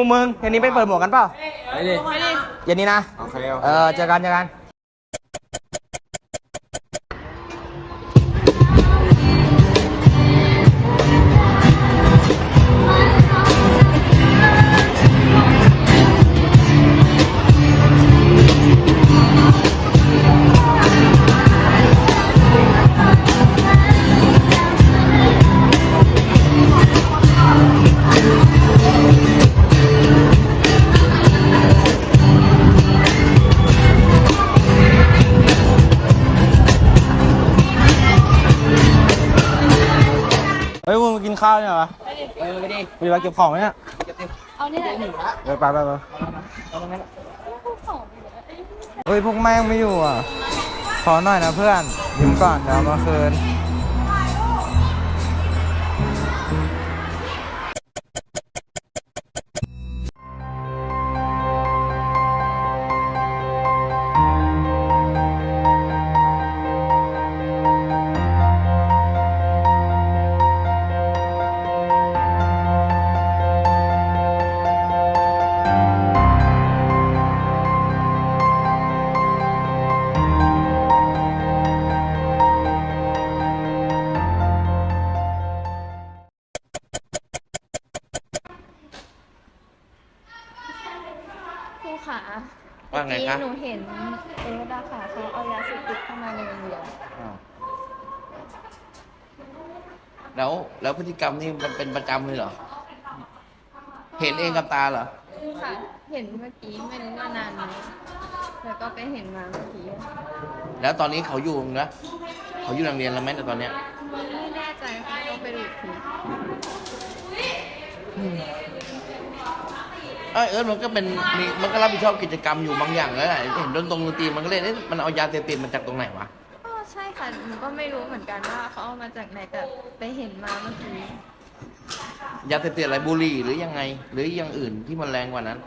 ฮ้ยพวกมึงเย็นนี้ไปเปิดหมวกกันเปล่าไปดิเย็นนี้นะ โอเคโอเอเคอเจอกันเจอกัน ข้าวเนี่ยเหรอเออไปดิไปดีกว่าเก็บของไว้เนี่ยเอาเนี่ยเออไปไปไปเฮ้ยพวกแม่งไม่อยู่อะ ขอหน่อยนะเพื่อนยืมก่อนเดี๋ยวเอามาคืน ครูขาว่าไงเมื่อคะกี้หนูเห็นเออดาค่ะเขาเอายาเสพติดเข้ามาในโรงเรียนอ้าวแล้วแล้วพฤติกรรมนี่มันเป็นประจำเลยเหรอ เห็นเองกับตาเหรอค่ะเห็นเมื่อกี้ไม่รู้ว่านานไหมแล้วก็ไปเห็นมาเมื่อกี้แล้วตอนนี้เขาอยู่นะเขาอยู่โรงเรียนแล้วไหมแต่ตอนเนี้ย ไม่แน่ใจค่ะต้องไปดูอีกที เอยเอิร์ธมันก็เป็นมีมันก็รับผิดชอบกิจกรรมอยู่บางอย่างแล้วแหละเห็นดนตรงดนตรีมันก็เล่นเอ๊ะมันเอายาเสพติดมาจากตรงไหนวะก็ใช่ค่ะ หนูก็ไม่รู้เหมือนกันว่าเขาเอามาจากไหนแต่ไปเห็นมาเมื่อกี้ยาเสพติดอะไรบุหรี่หรือยังไง หรืออย่างอื่นที่มันแรงกว่านั้น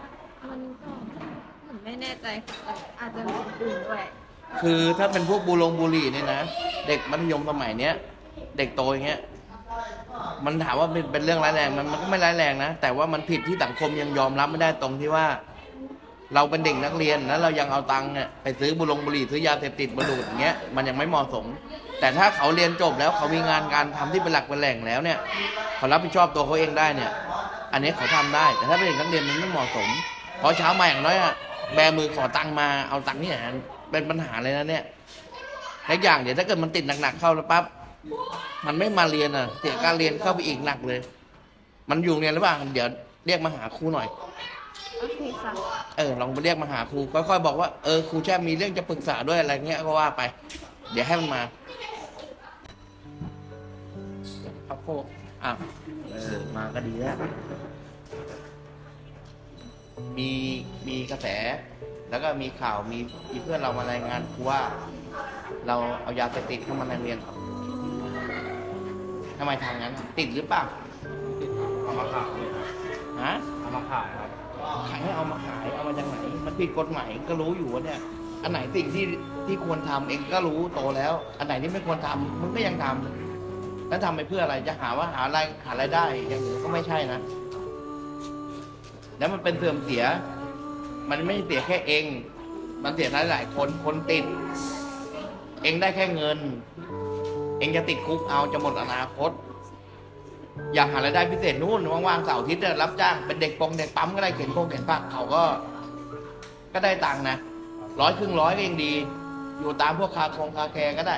มันก็หนูไม่แน่ใจค่ะอาจจะมีอื่นด้วย คือถ้าเป็นพวกบูลงบุหรี่เนี่ยนะ เด็กมัธยมสมัยเนี้ย เด็กโตอย่างเงี้ย มันถามว่าเป็นเป็นเรื่องร้ายแรงมันมันก็ไม่ร้ายแรงนะ แต่ว่ามันผิดที่สังคมยังยอมรับไม่ได้ตรงที่ว่า เราเป็นเด็กนักเรียนแล้วเรายังเอาตังค์เนี่ยไปซื้อบุหรงบุหรี่ซื้อยาเสพติดมาดูดอย่างเงี้ยมันยังไม่เหมาะสม แต่ถ้าเขาเรียนจบแล้วเขามีงานการทำที่เป็นหลักเป็นแหล่งแล้วเนี่ยเขารับผิดชอบตัวเขาเองได้เนี่ย อันนี้เขาทำได้ แต่ถ้าเป็นเด็กนักเรียนมันไม่เหมาะสมเพราะเช้ามาอย่างน้อยอะแบมือขอตังค์มาเอาตังค์ที่ไหนเป็นปัญหาเลยนะเนี่ยและอย่างเดี๋ยวถ้าเกิดมันติดหนักๆเข้าแล้วปั๊บ มันไม่มาเรียนอะ เสียการเรียนเข้าไปอีกหนักเลย มันอยู่โรงเรียนหรือเปล่าเดี๋ยวเรียกมาหาครูหน่อย โอเคค่ะ เออลองไปเรียกมาหาครูค่อยๆบอกว่าเออครูแช่มีเรื่องจะปรึกษาด้วยอะไรเงี้ยก็ว่าไป เดี๋ยวให้มันมาครับพวกอะเออมาก็ดีแล้วมีมีกระแส แล้วก็มีข่าวมีมีเพื่อนเรามารายงานครูว่า เราเอายาเสพติดเข้ามาในโรงเรียนครับ ทำไมทางนั้นติดหรือเปล่าเอามาขายเลยครับฮะ เอามาขายครับ ขายให้เอามาขายเอามาจากไหน มันผิดกฎหมายก็รู้อยู่ว่าเนี่ย อันไหนสิ่งที่ที่ควรทำเองก็รู้โตแล้ว อันไหนที่ไม่ควรทำมึงก็ยังทำแล้วทำไปเพื่ออะไรจะหาว่าหาอะไรหารายได้อย่างอื่นก็ไม่ใช่นะ แล้วมันเป็นเสื่อมเสีย มันไม่เสียแค่เอง มันเสียหลายหลายๆคนคนติด เองได้แค่เงินเองจะติดคุกเอาจะหมดอนาคต อยากหารายได้พิเศษนู่นว่างๆเสาร์อาทิตย์เนี่ยรับจ้างเป็นเด็กปงเด็กปั๊มก็ได้เข็นพงเข็นผักเขาก็ ก็ได้ตังค์นะร้อยครึ่งร้อยก็ยังดี อยู่ตามพวกคาคงคาแคร์ก็ได้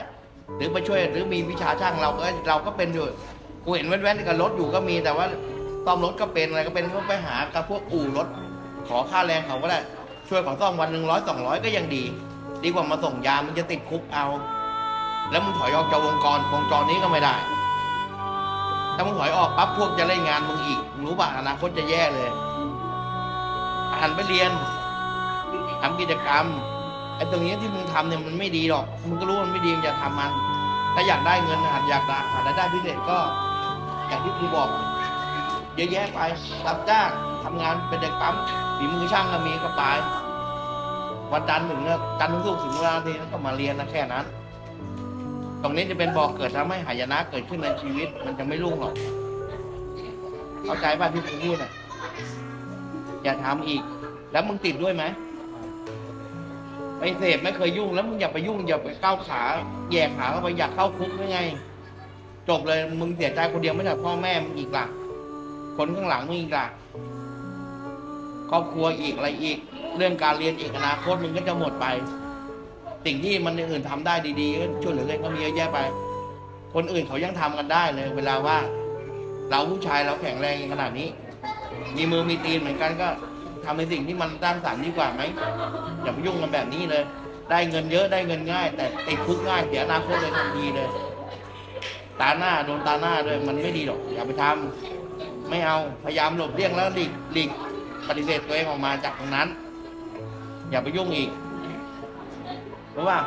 หรือไปช่วยหรือมีวิชาช่างเราก็เราก็เป็นอยู่กูเห็นแว่นๆกับรถอยู่ก็มีแต่ว่าซ่อมรถก็เป็นอะไรก็เป็นก็ไปหากับพวกอู่รถ ขอค่าแรงเขาก็ได้ ช่วยขอซ่อมวันหนึ่งร้อยสองร้อยก็ยังดี ดีกว่ามาส่งยามันจะติดคุกเอา แล้วมึงถอยออกจากวงกรวงจรนี้ก็ไม่ได้ ถ้ามึงถอยออกปั๊บพวกจะเล่นงานมึงอีกมึงรู้ป่ะอนาคตจะแย่เลยหันไปเรียนทำกิจกรรมไอ้ตรงนี้ที่มึงทำเนี่ยมันไม่ดีหรอกมึงก็รู้มันไม่ดีมึงอย่าทำมัน ถ้าอยากได้เงินหัดอยากได้หารายได้พิเศษก็ อย่างที่ครูบอก เยอะแยะไปรับจ้างทำงานเป็นเด็กปั๊มฝีมือช่างก็มีก็ไปวันจันทร์ถึงเนี่ยจันทร์ถึงศุกร์ถึงเวลาทีนั้นก็มาเรียนนะแค่นั้น ตรงนี้จะเป็นบ่อกเกิดทำให้หายนะเกิดขึ้นในชีวิต มันจะไม่รุ่งหรอก เข้าใจป่ะที่ผมพูดน่ะ อย่าทำอีก แล้วมึงติดด้วยไหมไม่เสพไม่เคยยุ่งแล้วมึงอย่าไปยุ่งอย่าไปก้าวขาแย่ขาเข้าไปอยากเข้าคุกได้ไง จบเลยมึงเสียใจคนเดียวไม่ใช่พ่อแม่มึงอีกล่ะคนข้างหลังมึงอีกล่ะครอบครัวอีกอะไรอีก เรื่องการเรียนอีกอนาคตมึงก็จะหมดไป สิ่งที่มันอื่นทำได้ดีๆก็ช่วยเหลือกันก็มีเยอะแยะไป คนอื่นเขายังทำกันได้เลย เวลาว่า เราผู้ชายเราแข็งแรงขนาดนี้ มีมือมีตีนเหมือนกันก็ทำในสิ่งที่มันสร้างสรรค์ดีกว่าไหมอย่าไปยุ่งกันแบบนี้เลย ได้เงินเยอะได้เงินง่าย แต่ติดคุกง่ายเสียอนาคตเลยทันทีเลยตาหน้าโดนตาหน้าด้วยมันไม่ดีหรอกอย่าไปทำไม่เอาพยายามหลบเลี่ยงแล้วหลีกหลีกปฏิเสธตัวเองออกมาจากตรงนั้น อย่าไปยุ่งอีก ราะว่า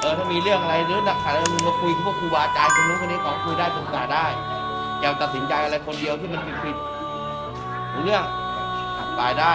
เออถ้ามีเรื่องอะไรหรือหนักขัดอะไรมึงมาคุยกับพวกครูบาอาจารย์คนนู้นคนนี้ของคุยได้ปรึกษาได้อย่าตัดสินใจอะไรคนเดียวที่มันผิดผิดรู้เรื่องอธิบายได้